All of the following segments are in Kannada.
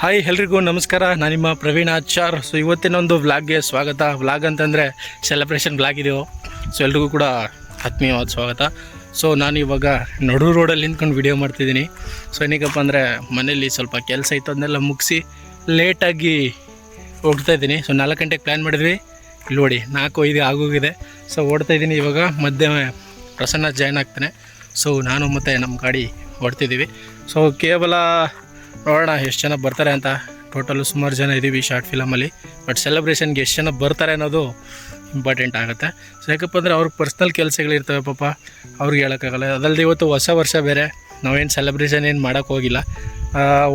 ಹಾಯ್ ಎಲ್ರಿಗೂ ನಮಸ್ಕಾರ. ನಾನು ನಿಮ್ಮ ಪ್ರವೀಣ್ ಆಚಾರ್. ಸೊ ಇವತ್ತಿನ ಒಂದು ವ್ಲಾಗ್ಗೆ ಸ್ವಾಗತ. ವ್ಲಾಗ್ ಅಂತಂದರೆ ಸೆಲೆಬ್ರೇಷನ್ ವ್ಲಾಗ್ ಇದೆಯೋ ಸೊ ಎಲ್ರಿಗೂ ಕೂಡ ಆತ್ಮೀಯವಾದ ಸ್ವಾಗತ. ಸೊ ನಾನು ಇವಾಗ ನಡು ರೋಡಲ್ಲಿ ನಿಂತ್ಕೊಂಡು ವಿಡಿಯೋ ಮಾಡ್ತಿದ್ದೀನಿ. ಸೊ ಏನಕ್ಕಪ್ಪ ಅಂದರೆ ಮನೇಲಿ ಸ್ವಲ್ಪ ಕೆಲಸ ಇತ್ತು, ಅದನ್ನೆಲ್ಲ ಮುಗಿಸಿ ಲೇಟಾಗಿ ಹೋಗ್ತಾ ಇದ್ದೀನಿ. ಸೊ ನಾಲ್ಕು ಗಂಟೆಗೆ ಪ್ಲ್ಯಾನ್ ಮಾಡಿದ್ವಿ. ಇಲ್ಲಿ ನೋಡಿ, ನಾಲ್ಕು, ಐದು ಆಗೋಗಿದೆ. ಸೊ ಓಡ್ತಾ ಇದ್ದೀನಿ ಇವಾಗ. ಮಧ್ಯೆ ಪ್ರಸನ್ನ ಜಾಯ್ನ್ ಆಗ್ತಾನೆ. ಸೊ ನಾನು ಮತ್ತು ನಮ್ಮ ಗಾಡಿ ಓಡ್ತಿದ್ದೀವಿ ಸೊ ಕೇವಲ ನೋಡೋಣ ಎಷ್ಟು ಜನ ಬರ್ತಾರೆ ಅಂತ. ಟೋಟಲು ಸುಮಾರು ಜನ ಇದ್ದೀವಿ ಶಾರ್ಟ್ ಫಿಲಮಲ್ಲಿ ಬಟ್ ಸೆಲೆಬ್ರೇಷನ್ಗೆ ಎಷ್ಟು ಜನ ಬರ್ತಾರೆ ಅನ್ನೋದು ಇಂಪಾರ್ಟೆಂಟ್ ಆಗುತ್ತೆ. ಸೊ ಯಾಕಪ್ಪ ಅಂದರೆ ಅವ್ರಿಗೆ ಪರ್ಸ್ನಲ್ ಕೆಲಸಗಳಿರ್ತವೆ ಪಾಪ. ಅವ್ರಿಗೆ ಹೇಳೋಕ್ಕಾಗಲ್ಲ. ಅದಲ್ಲದೆ ಇವತ್ತು ಹೊಸ ವರ್ಷ ಬೇರೆ. ನಾವೇನು ಸೆಲೆಬ್ರೇಷನ್ ಏನು ಮಾಡೋಕ್ಕೆ ಹೋಗಿಲ್ಲ.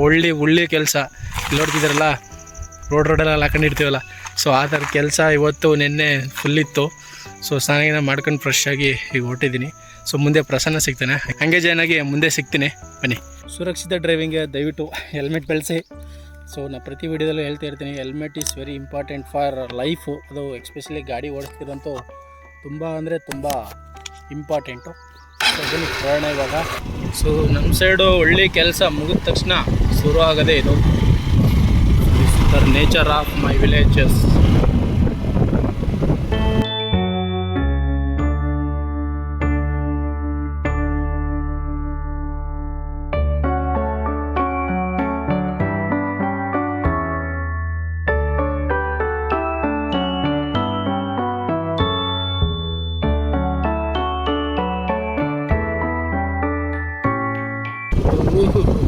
ಒಳ್ಳೆ ಒಳ್ಳೆ ಕೆಲಸ. ಇಲ್ಲಿ ನೋಡ್ತಿದ್ದೀರಲ್ಲ ರೋಡ್ ರೋಡಲ್ಲೆಲ್ಲ ಹಾಕೊಂಡಿರ್ತೀವಲ್ಲ ಸೊ ಆ ಥರ ಕೆಲಸ ಇವತ್ತು ನಿನ್ನೆ ಫುಲ್ ಇತ್ತು. ಸೊ ಸ್ನಾನ ಮಾಡ್ಕೊಂಡು ಫ್ರೆಶ್ ಆಗಿ ಈಗ ಹೊಟ್ಟಿದ್ದೀನಿ ಸೊ ಮುಂದೆ ಪ್ರಸನ್ನ ಸಿಗ್ತಾನೆ. ಹಂಗೆ ಮುಂದೆ ಸಿಗ್ತೀನಿ. ಬನ್ನಿ. ಸುರಕ್ಷಿತ ಡ್ರೈವಿಂಗ್ಗೆ ದಯವಿಟ್ಟು ಹೆಲ್ಮೆಟ್ ಬೆಳೆಸಿ. ಸೊ ನಾನು ಪ್ರತಿ ವಿಡಿಯೋದಲ್ಲೂ ಹೇಳ್ತಾ ಇರ್ತೀನಿ, helmet is very important for life ಅದು ಎಕ್ಸ್ಪೆಷಲಿ ಗಾಡಿ ಓಡಿಸ್ತಿರೋಂತೂ ತುಂಬ ಅಂದರೆ ತುಂಬ ಇಂಪಾರ್ಟೆಂಟು ಬನ್ನಿ ಹೋಗೋಣ ಇವಾಗ. ಸೊ ನಮ್ಮ ಸೈಡು ಒಳ್ಳೆ ಕೆಲಸ ಮುಗಿದ ತಕ್ಷಣ ಶುರು ಆಗದೆ ಇದು. ನೇಚರ್ ಆಫ್ ಮೈ ವಿಲೇಜಸ್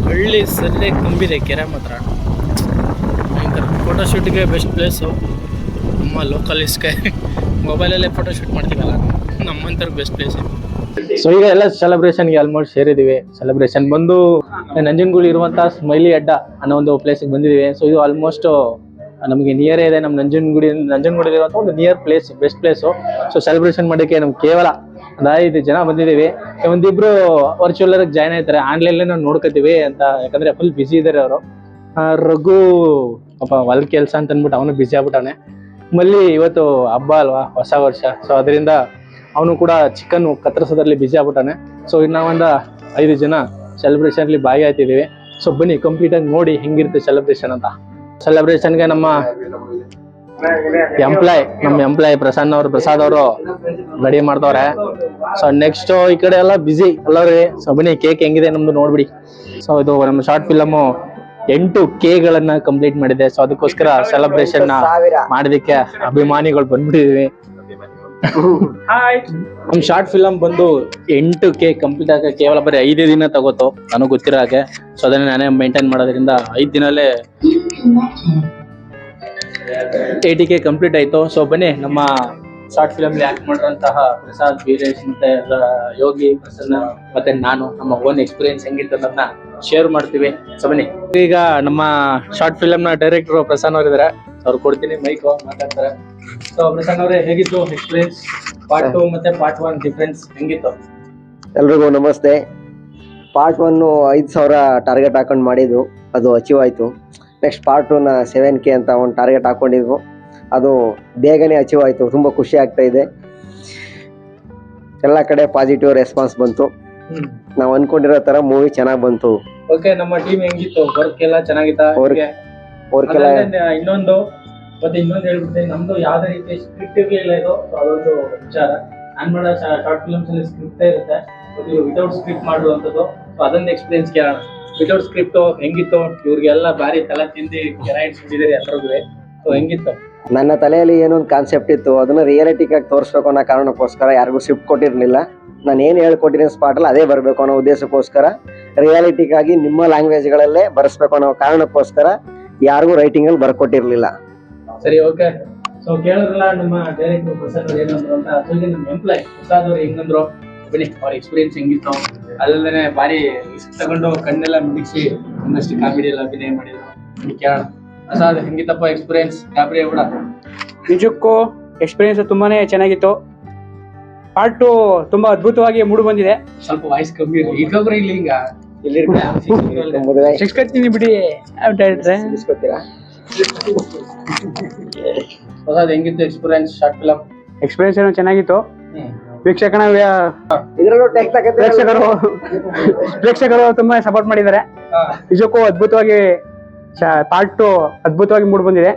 ಹಳ್ಳಿ ಸರಿಯಾಗಿ ತುಂಬಿದೆ, ಕೆರೆ ಮಾತ್ರ. ಭಯಂಕರ. ಫೋಟೋಶೂಟ್ಗೆ ಬೆಸ್ಟ್ ಪ್ಲೇಸು ನಮ್ಮ ಲೋಕಲ್ ಇಸ್ಕೆ ಮೊಬೈಲಲ್ಲೇ ಫೋಟೋಶೂಟ್ ಮಾಡ್ತೀವಲ್ಲ? ನಮ್ಮಂತರ ಬೆಸ್ಟ್ ಪ್ಲೇಸ್ ಸೊ ಈಗ ಎಲ್ಲ ಸೆಲೆಬ್ರೇಷನ್ಗೆ ಆಲ್ಮೋಸ್ಟ್ ಸೇರಿದ್ದೀವಿ. ಸೆಲೆಬ್ರೇಷನ್ ಬಂದು ನಂಜನಗೂಡು ಇರುವಂಥ ಸ್ಮೈಲಿ ಅಡ್ಡ ಅನ್ನೋ ಒಂದು ಪ್ಲೇಸಿಗೆ ಬಂದಿದ್ದೀವಿ. ಸೊ ಇದು ಆಲ್ಮೋಸ್ಟ್ ನಮಗೆ ನಿಯರೇ ಇದೆ. ನಮ್ಮ ನಂಜನಗೂಡಿ ನಂಜನಗೂಡಲ್ಲಿರುವಂಥ ಒಂದು near place best place so celebration ಮಾಡೋಕ್ಕೆ ನಮ್ಗೆ ಕೇವಲ ಒಂದು ಐದು ಜನ ಬಂದಿದ್ದೀವಿ. ಒಂದಿಬ್ರು ವರ್ಚುವಲ್ ಜಾಯ್ನ್ ಆಯ್ತಾರೆ ಆನ್ಲೈನ್ ನಾವು ನೋಡ್ಕೋತೀವಿ ಅಂತ. ಯಾಕಂದ್ರೆ ಫುಲ್ ಬಿಸಿ ಇದ್ದಾರೆ ಅವರು. ರಘು ಪಾಪ ಹೊಲ ಕೆಲಸ ಅಂತ ಅಂದ್ಬಿಟ್ಟು ಅವನು ಬಿಸಿ ಆಗ್ಬಿಟ್ಟವನೆ. ಮಲ್ಲಿ ಇವತ್ತು ಹಬ್ಬ ಅಲ್ವಾ? ಹೊಸ ವರ್ಷ. ಸೊ ಅದರಿಂದ ಅವನು ಕೂಡ ಚಿಕನ್ ಕತ್ತರಿಸೋದ್ರಲ್ಲಿ ಬಿಸಿ ಆಗ್ಬಿಟ್ಟಾನೆ ಸೊ ಇನ್ನು ಒಂದು ಐದು ಜನ ಸೆಲೆಬ್ರೇಷನ್ಲಿ ಭಾಗಿಯಾಗ್ತಿದ್ದೀವಿ. ಸೊ ಬನ್ನಿ ಕಂಪ್ಲೀಟ್ ಆಗಿ ನೋಡಿ ಹೆಂಗಿರುತ್ತೆ ಸೆಲೆಬ್ರೇಷನ್ ಅಂತ. ಸೆಲೆಬ್ರೇಷನ್ಗೆ ನಮ್ಮ ಎಂಪ್ಲಾಯ್ ನಮ್ಮ ಎಂಪ್ಲಾಯ್ ಪ್ರಸನ್ನ ಅವರು, ಪ್ರಸಾದ್ ಅವರು ರೆಡಿ ಮಾಡ್ತವ್ರೆ. ಸೊ ನೆಕ್ಸ್ಟ್ ಈ ಕಡೆ ಎಲ್ಲ ಬಿಸಿ ಎಲ್ಲರೂ ಸೊ ಬನ್ನಿ ಕೇಕ್ ಹೆಂಗಿದೆ ನಮ್ದು ನೋಡ್ಬಿಡಿ. ಸೊ ಇದು ನಮ್ಮ ಶಾರ್ಟ್ ಫಿಲಮ್ ಎಂಟು ಕೇಗಳನ್ನ ಕಂಪ್ಲೀಟ್ ಮಾಡಿದೆ. ಸೊ ಅದಕ್ಕೋಸ್ಕರ ಸೆಲೆಬ್ರೇಷನ್ ಮಾಡೋದಕ್ಕೆ ಅಭಿಮಾನಿಗಳು ಬಂದ್ಬಿಟ್ಟಿದೀವಿ. ನಮ್ ಶಾರ್ಟ್ ಫಿಲಮ್ ಬಂದು ಎಂಟು ಕೆ ಕಂಪ್ಲೀಟ್ ಆಗ ಕೇವಲ ಬರೀ ಐದೇ ದಿನ ತಗೋತು, ನನಗೆ ಗೊತ್ತಿರೋ ಹಾಗೆ. ಸೊ ಅದನ್ನ ನಾನೇ ಮೇಂಟೈನ್ ಮಾಡೋದ್ರಿಂದ ಐದ್ ದಿನಲ್ಲೇ ಏಟಿ ಕೆ ಕಂಪ್ಲೀಟ್ ಆಯ್ತು. ಸೊ ಬನ್ನಿ, ನಮ್ಮ ಶಾರ್ಟ್ ಫಿಲಮ್ ಆಕ್ಟ್ ಮಾಡಿರೋಂತಹ ಪ್ರಸಾದ್, ವೀರೇಶ್ ಮತ್ತೆ ಯೋಗಿ, ಪ್ರಸನ್ನ ಮತ್ತೆ ನಾನು, ನಮ್ಮ ಓನ್ ಎಕ್ಸ್ಪೀರಿಯನ್ಸ್ ಹೆಂಗಿತ್ತು ಅನ್ನೋದನ್ನ ಶೇರ್ ಮಾಡ್ತೀವಿ. ಸೊ ಬನ್ನಿ. ಈಗ ನಮ್ಮ ಶಾರ್ಟ್ ಫಿಲಮ್ನ ಡೈರೆಕ್ಟರ್ ಪ್ರಸನ್ನ ಅವರಿದ್ದಾರೆ ಅವ್ರು ಕೊಡ್ತೀನಿ ಮೈಕ್ ಮಾತಾಡ್ತಾರೆ. ಸೊ ಪ್ರಸನ್ನ ಅವರೇ, ಹೇಗಿತ್ತು ಎಕ್ಸ್ಪೀರಿಯನ್ಸ್ ಪಾರ್ಟ್ ಟು ಮತ್ತೆ ಪಾರ್ಟ್ ಒನ್ ಡಿಫ್ರೆನ್ಸ್ ಹೆಂಗಿತ್ತು? ಎಲ್ರಿಗೂ ನಮಸ್ತೆ. ಪಾರ್ಟ್ ಒನ್ ಐದು ಸಾವಿರ ಟಾರ್ಗೆಟ್ ಹಾಕೊಂಡು ಮಾಡಿದ್ದು. ಅದು ಅಚೀವ್ ಆಯಿತು. ನೆಕ್ಸ್ಟ್ ಪಾರ್ಟ್ ಟೂನ ಸೆವೆನ್ ಕೆ ಅಂತ ಒಂದು ಟಾರ್ಗೆಟ್ ಹಾಕೊಂಡಿದ್ವು. ಅದು ಬೇಗನೆ ಅಚೀವ್ ಆಯಿತು. ತುಂಬ ಖುಷಿ ಆಗ್ತಾ ಇದೆ. ಎಲ್ಲ ಕಡೆ ಪಾಸಿಟಿವ್ ರೆಸ್ಪಾನ್ಸ್ ಬಂತು. ನಾವು ಅನ್ಕೊಂಡಿರೋ ತರ ಮೂವಿ ಚೆನ್ನಾಗಿ ಬಂತು. ಓಕೆ ನಮ್ಮ ಟೀಮ್ ಹೆಂಗಿತ್ತು? ವರ್ಕ್ ಎಲ್ಲ ಚೆನ್ನಾಗಿತ್ತಾ? ವರ್ಕ್? ಅವ್ರಿಗೆಲ್ಲ ಇನ್ನೊಂದು ಮತ್ತೆ ಇನ್ನೊಂದು ಹೇಳ್ಬಿಡ್ತೀನಿ ನಮ್ದು ಯಾವ್ದೇ ರೀತಿ ಸ್ಕ್ರಿಪ್ಟ್ ಇರಲಿಲ್ಲ ಇದು. ಅದೊಂದು ವಿಚಾರ. ನಾನು ಮಾಡೋ ಶಾರ್ಟ್ ಫಿಲ್ಮ್ಸ್ ಅಲ್ಲಿ ಸ್ಕ್ರಿಪ್ಟ್ ಇರುತ್ತೆ. ವಿತೌಟ್ ಸ್ಕ್ರಿಪ್ಟ್ ಮಾಡುವಂಥದ್ದು. ಸೊ ಅದೊಂದು ಎಕ್ಸ್ಪೀರಿಯನ್ಸ್ ಕೇಳೋಣ. ವಿತೌಟ್ ಸ್ಕ್ರಿಪ್ಟ್ ಹೆಂಗಿತ್ತು? ಇವ್ರಿಗೆಲ್ಲ ಬಾರಿ ತಲೆ ತಿಂದಿ ಕೆರಾಯಿಟ್ಸ್ ಇಡ್ಸ್ಬಿಟ್ಟಿದ್ದೀರಿ ಎಲ್ಲರಿಗೂ ಸೊ ಹೆಂಗಿತ್ತು? ನನ್ನ ತಲೆಯಲ್ಲಿ ಏನೊಂದು ಕಾನ್ಸೆಪ್ಟ್ ಇತ್ತು. ಅದನ್ನ ರಿಯಾಲಿಟಿಗಾಗಿ ತೋರಿಸ್ಬೇಕು ಅನ್ನೋ ಕಾರಣಕ್ಕೋಸ್ಕರ ಯಾರಿಗೂ ಸ್ಕ್ರಿಪ್ಟ್ ಕೊಟ್ಟಿರಲಿಲ್ಲ. ನಾನು ಏನು ಹೇಳ್ಕೊಟ್ಟಿರೋ ಸ್ಪಾಟಲ್ಲಿ ಅದೇ ಬರಬೇಕು ಅನ್ನೋ ಉದ್ದೇಶಕ್ಕೋಸ್ಕರ ರಿಯಾಲಿಟಿಗಾಗಿ ನಿಮ್ಮ ಲ್ಯಾಂಗ್ವೇಜ್ಗಳಲ್ಲೇ ಬರೆಸ್ಬೇಕು ಅನ್ನೋ ಕಾರಣಕ್ಕೋಸ್ಕರ ಯಾರಿಗೂ ರೈಟಿಂಗಲ್ಲಿ ಬರ್ಕೊಟ್ಟಿರಲಿಲ್ಲ. ಸರಿ ಓಕೆ ಸೊ ಕೇಳಿದ್ರಲ್ಲ ನಮ್ಮ ಡೈರೆಕ್ಟರ್ ಪ್ರೊಫೆಸರ್ ಏನಂದ್ರು ಅಂತ ಅದರಲ್ಲಿ ನಮ್ಮ ಎಂಪ್ಲಾಯ್ ಪ್ರಸಾದ್ ಅವ್ರು ಹೆಂಗಂದ್ರು? ಅವ್ರ ಎಕ್ಸ್ಪೀರಿಯನ್ಸ್ ಹೆಂಗಿತ್ತು? ಅಲ್ಲದೆ ಬಾರಿ ರಿಸ್ಕ್ ತಗೊಂಡು ಕಣ್ಣೆಲ್ಲ ಮಿಡಿಸಿ ಒಂದಷ್ಟು ಕಾಮಿಡಿ ಎಲ್ಲ ಅಭಿನಯ ಮಾಡಿದ್ರು. ಕೇಳೋಣ. ಪ್ರಸಾದ್ ಹೆಂಗಿತ್ತಪ್ಪ ಎಕ್ಸ್ಪೀರಿಯನ್ಸ್ ಗಾಬರಿ ಕೂಡ ನಿಜಕ್ಕೂ ಎಕ್ಸ್ಪೀರಿಯನ್ಸ್ ತುಂಬಾನೇ ಚೆನ್ನಾಗಿತ್ತು. ಪಾರ್ಟ್ ಟು ತುಂಬಾ ಅದ್ಭುತವಾಗಿ ಮೂಡು ಬಂದಿದೆ. ಸ್ವಲ್ಪ ವಾಯ್ಸ್ ಕಮ್ಮಿ ಇರಲಿ. ಇಲ್ಲಿ ಹಿಂಗ ಸಿಕ್ಸ್ಕೊತೀನಿ ಬಿಡಿ. ಹೆಂಗಿತ್ತು ಎಕ್ಸ್ಪೀರಿಯನ್ಸ್ ಶಾರ್ಟ್ ಫಿಲಮ್ ಎಕ್ಸ್ಪೀರಿಯನ್ಸ್ ಏನೋ ಚೆನ್ನಾಗಿತ್ತು. ವೀಕ್ಷಕನ? ಪ್ರೇಕ್ಷಕರು ಪ್ರೇಕ್ಷಕರು ತುಂಬಾ ಸಪೋರ್ಟ್ ಮಾಡಿದ್ದಾರೆ. ನಿಜಕ್ಕೂ ಅದ್ಭುತವಾಗಿ ಪಾರ್ಟ್ ಟು ಅದ್ಭುತವಾಗಿ ಮೂಡ್ ಬಂದಿದೆ.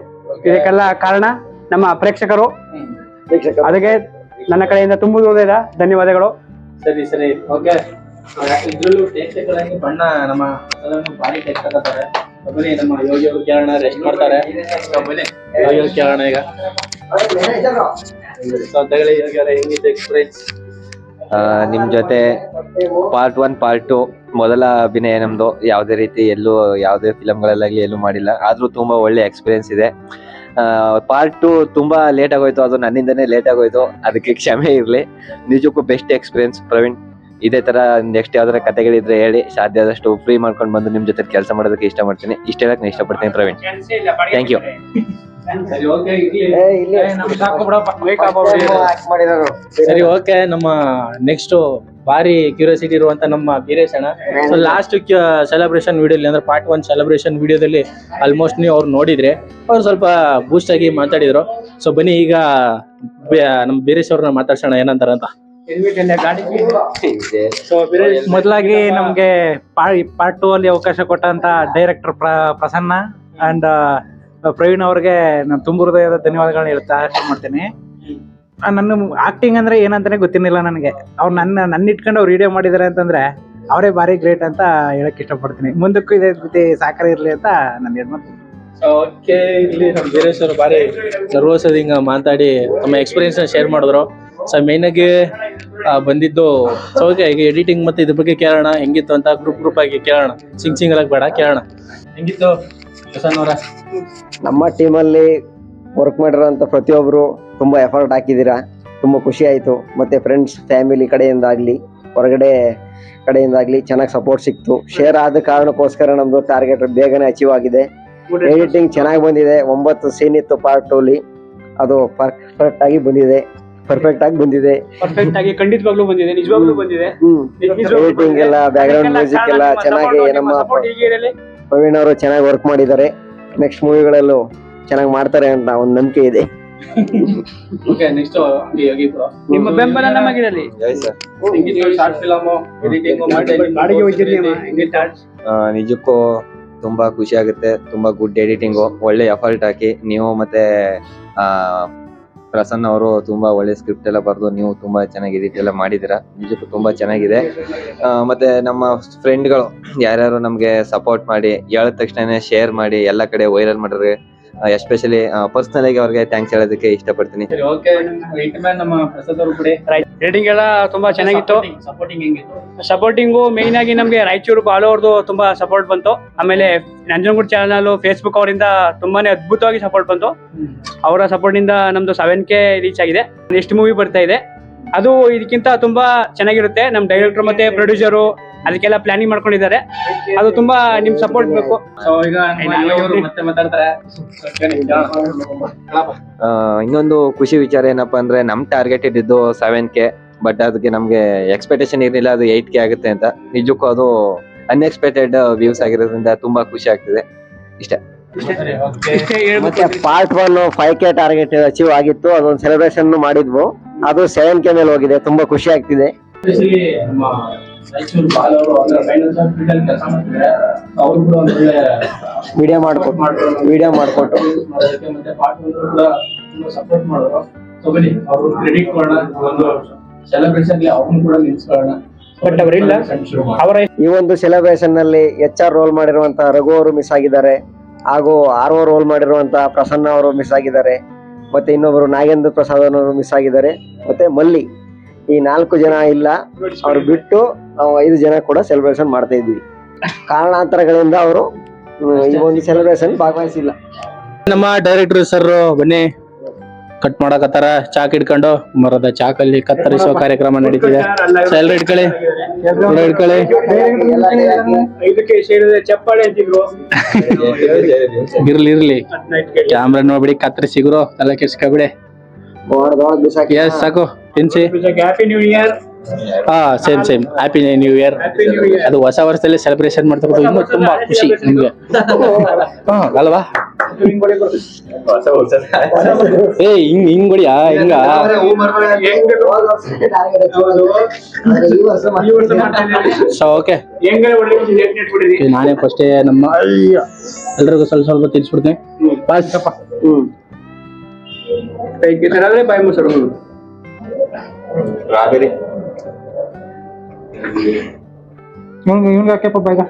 ಇದಕ್ಕೆಲ್ಲ ಕಾರಣ ನಮ್ಮ ಪ್ರೇಕ್ಷಕರು. ಅದಕ್ಕೆ ನನ್ನ ಕಡೆಯಿಂದ ತುಂಬುದು ಹೃದಯದ ಧನ್ಯವಾದಗಳು. ಸರಿ ಸರಿ. ಓಕೆ ಇದ್ರಲ್ಲೂ ಪ್ರೇಕ್ಷಕರಾಗಿ ಬಣ್ಣ ನಮ್ಮ ಅದನ್ನು ಭಾರಿ ಟೇಸ್ಟ್ ತಗೋತಾರೆ ಬನ್ನಿ ನಮ್ಮ ಯೋಗಿ ಕೇಳೋಣ ರೆಸ್ಟ್ ಮಾಡ್ತಾರೆ. ಬನ್ನಿ ಯೋಗಿ ಕೇಳೋಣ ಈಗ. ಅವರೇ ಎಕ್ಸ್ಪೀರಿಯನ್ಸ್ ಆ, ನಿಮ್ ಜೊತೆ ಪಾರ್ಟ್ ಒನ್ ಪಾರ್ಟ್ ಟು ಮೊದಲ ಅಭಿನಯ ನಮ್ದು. ಯಾವುದೇ ರೀತಿ ಎಲ್ಲೂ ಯಾವುದೇ ಫಿಲಮ್ಗಳಲ್ಲಾಗಲಿ ಎಲ್ಲೂ ಮಾಡಿಲ್ಲ. ಆದ್ರೂ ತುಂಬಾ ಒಳ್ಳೆ ಎಕ್ಸ್ಪೀರಿಯನ್ಸ್ ಇದೆ. ಪಾರ್ಟ್ ಟು ತುಂಬಾ ಲೇಟ್ ಆಗೋಯ್ತು. ಅದು ನನ್ನಿಂದನೇ ಲೇಟ್ ಆಗೋಯ್ತು. ಅದಕ್ಕೆ ಕ್ಷಮೆ ಇರಲಿ. ನಿಜಕ್ಕೂ ಬೆಸ್ಟ್ ಎಕ್ಸ್ಪೀರಿಯನ್ಸ್ ಪ್ರವೀಣ್ ಇದೇ ತರ ನೆಕ್ಸ್ಟ್ ಯಾವ್ದಾರ ಕತೆಗಳಿದ್ರೆ ಹೇಳಿ. ಸಾಧ್ಯ ಆದಷ್ಟು ಫ್ರೀ ಮಾಡ್ಕೊಂಡು ಬಂದು ನಿಮ್ ಜೊತೆ ಕೆಲಸ ಮಾಡೋದಕ್ಕೆ ಇಷ್ಟ ಮಾಡ್ತೀನಿ ಇಷ್ಟ ಹೇಳಕ್ ನಾನು ಇಷ್ಟಪಡ್ತೀನಿ ಪ್ರವೀಣ್. Thank you. ಸರಿ ಓಕೆ ನಮ್ಮ ನೆಕ್ಸ್ಟ್ ಭಾರಿ ಕ್ಯೂರಿಯಾಸಿಟಿ ಇರುವಂತ ನಮ್ಮ ವೀರೇಶ್ ಅಣ್ಣ. ಸೊ ಲಾಸ್ಟ್ ಸೆಲೆಬ್ರೇಷನ್ ವಿಡಿಯೋಲಿ ಅಂದ್ರೆ ಪಾರ್ಟ್ ಒನ್ ಸೆಲೆಬ್ರೇಷನ್ ವಿಡಿಯೋದಲ್ಲಿ ಆಲ್ಮೋಸ್ಟ್ ನೀವು ಅವ್ರು ನೋಡಿದ್ರೆ ಅವ್ರು ಸ್ವಲ್ಪ ಬೂಸ್ಟ್ ಆಗಿ ಮಾತಾಡಿದ್ರು. ಸೊ ಬನ್ನಿ ಈಗ ನಮ್ಮ ವೀರೇಶ್ ಅವ್ರನ್ನ ಮಾತಾಡ್ಸೋಣ ಏನಂತಾರ ಅಂತ. ಮೊದಲಾಗಿ ನಮ್ಗೆ ಪಾರ್ಟ್ ಟೂ ಅಲ್ಲಿ ಅವಕಾಶ ಕೊಟ್ಟಂತ ಡೈರೆಕ್ಟರ್ ಪ್ರಸನ್ನ ಅಂಡ್ ಪ್ರವೀಣ್ ಅವ್ರಿಗೆ ನಾನು ತುಂಬ ಹೃದಯದ ಧನ್ಯವಾದಗಳನ್ನ ಹೇಳ್ತಾ ಮಾಡ್ತೀನಿ. ಆ, ನನ್ನ ಆಕ್ಟಿಂಗ್ ಅಂದ್ರೆ ಏನಂತಾನೆ ಗೊತ್ತಿರ್ಲಿಲ್ಲ ನನಗೆ. ಅವ್ರು ನನ್ನ ನನ್ನ ಇಟ್ಕೊಂಡು ಅವ್ರು ವಿಡಿಯೋ ಮಾಡಿದಾರೆ ಅಂತಂದ್ರೆ ಅವರೇ ಭಾರಿ ಗ್ರೇಟ್ ಅಂತ ಹೇಳಕ್ ಇಷ್ಟಪಡ್ತೀನಿ. ಮುಂದಕ್ಕೂ ಇದೇ ರೀತಿ ಸಾಕಾರ ಇರಲಿ ಅಂತ ನಾನು ಹೇಳ್ತೀನಿ ಓಕೆ ಇಲ್ಲಿ ನಮ್ಮ ವೀರೇಶ್ ಅವರು ಭಾರಿ ನರ್ವಸ್ ಅದ ಹಿಂಗ ಮಾತಾಡಿ ತಮ್ಮ ಎಕ್ಸ್ಪೀರಿಯನ್ಸ್ನ ಶೇರ್ ಮಾಡಿದ್ರು. ಸೊ ಮೇನ್ ಆಗಿ ಬಂದಿದ್ದು ಸೊ ಓಕೆ ಈಗ ಎಡಿಟಿಂಗ್ ಮತ್ತೆ ಇದ್ರ ಬಗ್ಗೆ ಕೇಳೋಣ. ಹೆಂಗಿತ್ತು ಅಂತ ಗ್ರೂಪ್ ಗ್ರೂಪ್ ಆಗಿ ಕೇಳೋಣ. ಸಿಂಗ್ ಸಿಂಗ್ ಅಲಾಗ್ ಬೇಡ ಕೇಳೋಣ. ಹೆಂಗಿತ್ತು? ನಮ್ಮ ಟೀಮಲ್ಲಿ ವರ್ಕ್ ಮಾಡಿರೋಂಥ ಪ್ರತಿಯೊಬ್ಬರು ತುಂಬ ಎಫರ್ಟ್ ಹಾಕಿದ್ದೀರಾ? ತುಂಬ ಖುಷಿ ಆಯಿತು. ಮತ್ತು ಫ್ರೆಂಡ್ಸ್ ಫ್ಯಾಮಿಲಿ ಕಡೆಯಿಂದಾಗಲಿ ಹೊರಗಡೆ ಕಡೆಯಿಂದಾಗಲಿ ಚೆನ್ನಾಗಿ ಸಪೋರ್ಟ್ ಸಿಕ್ತು. ಶೇರ್ ಆದ ಕಾರಣಕ್ಕೋಸ್ಕರ ನಮ್ಮದು ಟಾರ್ಗೆಟ್ ಬೇಗನೆ ಅಚೀವ್ ಆಗಿದೆ. ಎಡಿಟಿಂಗ್ ಚೆನ್ನಾಗಿ ಬಂದಿದೆ. ಒಂಬತ್ತು ಸೀನ್ ಇತ್ತು ಪಾರ್ಟ್ ಟೂಲಿ ಅದು ಪರ್ಫೆಕ್ಟ್ ಆಗಿ ಬಂದಿದೆ. ಪರ್ಫೆಕ್ಟ್ ಆಗಿ ಬಂದಿದೆ. ಪರ್ಫೆಕ್ಟ್ ಆಗಿ ಖಂಡಿತವಾಗ್ಲೂ ಬಂದಿದೆ. ನಿಜವಾಗ್ಲೂ ಬಂದಿದೆ. ಎಡಿಟಿಂಗ್ ಎಲ್ಲ ಬ್ಯಾಕ್ಗ್ರೌಂಡ್ ಮ್ಯೂಸಿಕ್ ಎಲ್ಲ ಚೆನ್ನಾಗಿ ನಮ್ಮ ಪ್ರವೀಣ್ ಅವರು ಚೆನ್ನಾಗಿ ವರ್ಕ್ ಮಾಡಿದ್ದಾರೆ. ನೆಕ್ಸ್ಟ್ ಮೂವಿಗಳಲ್ಲೂ ಚೆನ್ನಾಗಿ ಮಾಡ್ತಾರೆ ಅಂತ ಒಂದು ನಂಬಿಕೆ ಇದೆ. ಓಕೆ ನೆಕ್ಸ್ಟ್ ಯೋಗಿ ಬ್ರೋ ನಿಮ್ಮ ಬೆಂಬಲ ನಮಗಿರಲಿ. ಹೆಂಗಿತ್ತು ಶಾರ್ಟ್ ಫಿಲಮ್ ಎಡಿಟಿಂಗ್ ಬಾಡಿಗೆ ಹೋಗ್ತಿದ್ನಿ ಅಮ್ಮ, ಹೆಂಗಿತ್ತು? ಆ, ನಿಜಕ್ಕೂ ತುಂಬಾ ಖುಷಿ ಆಗುತ್ತೆ. ತುಂಬಾ ಗುಡ್ ಎಡಿಟಿಂಗು ಒಳ್ಳೆ ಎಫರ್ಟ್ ಹಾಕಿ. ನೀವು ಮತ್ತೆ ಆ ಪ್ರಸನ್ನ ಅವರು ತುಂಬಾ ಒಳ್ಳೆ ಸ್ಕ್ರಿಪ್ಟ್ ಎಲ್ಲ ಬರೆದು ನೀವು ತುಂಬಾ ಚೆನ್ನಾಗಿ ಎಡಿಟ್ ಎಲ್ಲ ಮಾಡಿದ್ದೀರಾ. ನಿಜಕ್ಕೂ ತುಂಬಾ ಚೆನ್ನಾಗಿದೆ. ಮತ್ತೆ ನಮ್ಮ ಫ್ರೆಂಡ್ಗಳು ಯಾರ್ಯಾರು ನಮ್ಗೆ ಸಪೋರ್ಟ್ ಮಾಡಿ, ಹೇಳಿದ ತಕ್ಷಣ ಶೇರ್ ಮಾಡಿ, ಎಲ್ಲ ಕಡೆ ವೈರಲ್ ಮಾಡಿದ್ರೆ ಎಸ್ಪೆಷಲಿ ಪರ್ಸನಲ್ ಆಗಿ ಅವ್ರಿಗೆ ಥ್ಯಾಂಕ್ಸ್ ಹೇಳೋದಕ್ಕೆ ಇಷ್ಟಪಡ್ತೀನಿ. ರೇಟಿಂಗ್ ಎಲ್ಲ ತುಂಬಾ ಚೆನ್ನಾಗಿತ್ತು. ಸಪೋರ್ಟಿಂಗ್ ಮೇನ್ ಸಪೋರ್ಟಿಂಗು ಮೇನ್ ಆಗಿ ನಮಗೆ ರಾಯಚೂರು ಬಾಲೋರ್ದು ತುಂಬಾ ಸಪೋರ್ಟ್ ಬಂತು. ಆಮೇಲೆ ನಂಜನಗೂಡು ಚಾನಲ್ ಫೇಸ್ಬುಕ್ ಅವರಿಂದ ತುಂಬಾನೇ ಅದ್ಭುತವಾಗಿ ಸಪೋರ್ಟ್ ಬಂತು. ಅವರ ಸಪೋರ್ಟ್ ಇಂದ ನಮ್ದು ಸೆವೆನ್ ಕೆ ರೀಚ್ ಆಗಿದೆ. ನೆಕ್ಸ್ಟ್ ಮೂವಿ ಬರ್ತಾ ಇದೆ. ಅದು ಇದಕ್ಕಿಂತ ತುಂಬಾ ಚೆನ್ನಾಗಿರುತ್ತೆ. ನಮ್ಮ ಡೈರೆಕ್ಟರ್ ಮತ್ತೆ ಪ್ರೊಡ್ಯೂಸರು ಅದಕ್ಕೆಲ್ಲ ಪ್ಲಾನಿಂಗ್ ಮಾಡ್ಕೊಂಡಿದ್ದಾರೆ. ಅದು ತುಂಬಾ ನಿಮ್ ಸಪೋರ್ಟ್ ಬೇಕು. ಇನ್ನೊಂದು ಖುಷಿ ವಿಚಾರ ಏನಪ್ಪಾ ಅಂದ್ರೆ ನಮ್ ಟಾರ್ಗೆಟ್ ಇದ್ದಿದ್ದು ಸೆವೆನ್ ಕೆ ಬಟ್ ಅದಕ್ಕೆ ನಮ್ಗೆ ಎಕ್ಸ್ಪೆಕ್ಟೇಷನ್ ಇರಲಿಲ್ಲ ಅದು ಏಟ್ ಕೆ ಆಗುತ್ತೆ ಅಂತ. ನಿಜಕ್ಕೂ ಅದು ಅನ್ಎಕ್ಸ್ಪೆಕ್ಟೆಡ್ ವ್ಯೂಸ್ ಆಗಿರೋದ್ರಿಂದ ತುಂಬಾ ಖುಷಿ ಆಗ್ತಿದೆ. ಇಷ್ಟೇ. ಸರಿ ಓಕೆ ಮತ್ತೆ part one five K target achieve ಆಗಿತ್ತು ಅದೊಂದು ಸೆಲೆಬ್ರೇಷನ್ ಮಾಡಿದ್ವು. ಅದು ಸೆವೆನ್ ಕೆ ಮೇಲೆ ಹೋಗಿದೆ ತುಂಬಾ ಖುಷಿ ಆಗ್ತಿದೆ. ರಾಯಚೂರು ಬಾಲ್ ಅವರು ಅಂದ್ರೆ ಫೈನಾನ್ಸ್ ಫೀಲ್ಡ್ ಅಲ್ಲಿ ಕೆಲಸ ಮಾಡ್ತಿದ್ದಾರೆ ಅವ್ರು ಕೂಡ ಒಂದು ಒಳ್ಳೆ ವಿಡಿಯೋ ಮಾಡ್ಕೊಟ್ಟು. ವಿಡಿಯೋ ಮಾಡ್ಕೊಟ್ಟು ಮಾಡೋದಕ್ಕೆ ಮತ್ತೆ ಪಾರ್ಟ್ನರ್ ಕೂಡ ತುಂಬಾ ಸಪೋರ್ಟ್ ಮಾಡೋರು. ಸೊ ಬನ್ನಿ ಅವರು ಕ್ರೆಡಿಟ್ ಕೊಡೋಣ ಒಂದು ಸೆಲೆಬ್ರೇಷನ್ ಅವ್ರನ್ನ ಕೂಡ ನಿಲ್ಸ್ಕೊಳ್ಳೋಣ. ಬಟ್ ಅವರಿಲ್ಲ ಅವರ ಈ ಒಂದು ಸೆಲೆಬ್ರೇಷನ್ನಲ್ಲಿ ಎಚ್ ಆರ್ ರೋಲ್ ಮಾಡಿರುವಂತಹ ರಘು ಅವರು ಮಿಸ್ ಆಗಿದ್ದಾರೆ. ಹಾಗೂ ಆರ್ ಓ ರೋಲ್ ಮಾಡಿರುವಂತಹ ಪ್ರಸನ್ನ ಅವರು ಮಿಸ್ ಆಗಿದ್ದಾರೆ. ಮತ್ತೆ ಇನ್ನೊಬ್ಬರು ನಾಗೇಂದ್ರ ಪ್ರಸಾದ್ ಅವರು ಮಿಸ್ ಆಗಿದ್ದಾರೆ. ಮತ್ತೆ ಮಲ್ಲಿ ಈ ನಾಲ್ಕು ಜನ ಇಲ್ಲ. ಅವ್ರು ಬಿಟ್ಟು ನಾವು ಐದು ಜನ ಕೂಡ ಸೆಲೆಬ್ರೇಷನ್ ಮಾಡ್ತಾ ಇದ್ವಿ. ಕಾರಣಾಂತರಗಳಿಂದ ಅವರು ಈ ಒಂದು ಸೆಲೆಬ್ರೇಷನ್ ಭಾಗವಹಿಸಿಲ್ಲ. ನಮ್ಮ ಡೈರೆಕ್ಟರ್ ಸರ್ ಬನ್ನಿ. ಕಟ್ ಮಾಡಕತ್ತಾರ ಚಾಕ್ ಇಟ್ಕೊಂಡು ಮರದ ಚಾಕಲ್ಲಿ ಕತ್ತರಿಸುವ ಕಾರ್ಯಕ್ರಮ ನಡೀತಿದೆ. ಇಟ್ಕೊಳ್ಳಿ ಎಲ್ಲ ಇಟ್ಕೊಳ್ಳಿ ಅಂತಿದ್ರು ಇರ್ಲಿ ಇರ್ಲಿ. ಕ್ಯಾಮ್ರಾ ನೋಡ್ಬಿಡಿ ಕತ್ತರಿ ಸಿಗುರು ತಲೆ ಕೆಡ್ಸ್ಕೊಬಿಡಿ. ಎಸ್ ಸಾಕು. ತಿನ್ಸಿ. ಹ್ಯಾಪಿ ನ್ಯೂ ಇಯರ್ ಹಾ same same happy new year ಅದು ಹೊಸ ವರ್ಷದಲ್ಲಿ ಸೆಲೆಬ್ರೇಷನ್ ಮಾಡ್ತಾ ಇನ್ನೂ ತುಂಬಾ ಖುಷಿ ನಿಮ್ಗೆ. ಹಾ ಅಲ್ವಾ? ಏ ಹಿಂಗ್ ಹಿಂಗ್ ಹೊಡಿಯಾ? ಹಿಂಗ? ಸೊ ಓಕೆ ನಾನೇ ಫಸ್ಟೇ ನಮ್ಮ ಅಯ್ಯ ಎಲ್ರಿಗೂ ಸ್ವಲ್ಪ ಸ್ವಲ್ಪ ತಿನ್ಸ್ಬಿಡ್ತೀನಿ. ಬಾಸ್ ಕೈ ಬಾಯಿ ಇವ್ನಿಗೆ ಹಾಕ್ಯಪ್ಪ ಬೇಗ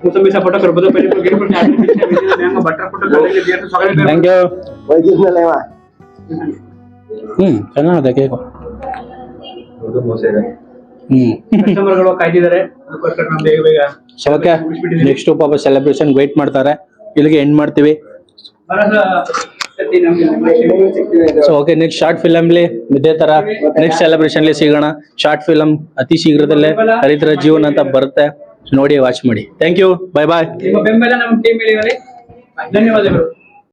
ಮುಸಂಬಿ ಸಪೋಟ ಕರ್ಬೋದು ಪೆರಿ ಗಿಡ ಬಟರ್ ಕೊಟ್ಟು ಸಗಳೆ ಥ್ಯಾಂಕ್ ಯು ವೈದ್ಯದ್ನಲ್ಲ ಇವ. ಹ್ಮ್ ಚೆನ್ನಾಗಿದೆ ಕೇಕು ಹ್ಮ್. ಕಸ್ಟಮರ್ಗಳು ಕಾಯ್ದಿದ್ದಾರೆ. ಅದಕ್ಕೋಸ್ಕರ ನಾವು ಬೇಗ ಬೇಗ ಓಕೆ ನೆಕ್ಸ್ಟ್ ಪಾಪ ಸೆಲೆಬ್ರೇಷನ್ ವೇಟ್ ಮಾಡ್ತಾರೆ. ಇಲ್ಲಿಗೆ ಎಂಡ್ ಮಾಡ್ತೀವಿ. ಸೊ ಓಕೆ ನೆಕ್ಸ್ಟ್ ಶಾರ್ಟ್ ಫಿಲಮ್ಲಿ ಇದೇ ತರ ನೆಕ್ಸ್ಟ್ ಸೆಲೆಬ್ರೇಷನ್ಲಿ ಸಿಗೋಣ. ಶಾರ್ಟ್ ಫಿಲಮ್ ಅತಿ ಶೀಘ್ರದಲ್ಲೇ ಹರಿದ್ರ ಜೀವನ ಅಂತ ಬರುತ್ತೆ. ನೋಡಿ ವಾಚ್ ಮಾಡಿ. ಥ್ಯಾಂಕ್ ಯು ಬೈ ಬಾಯ್ ಧನ್ಯವಾದಗಳು.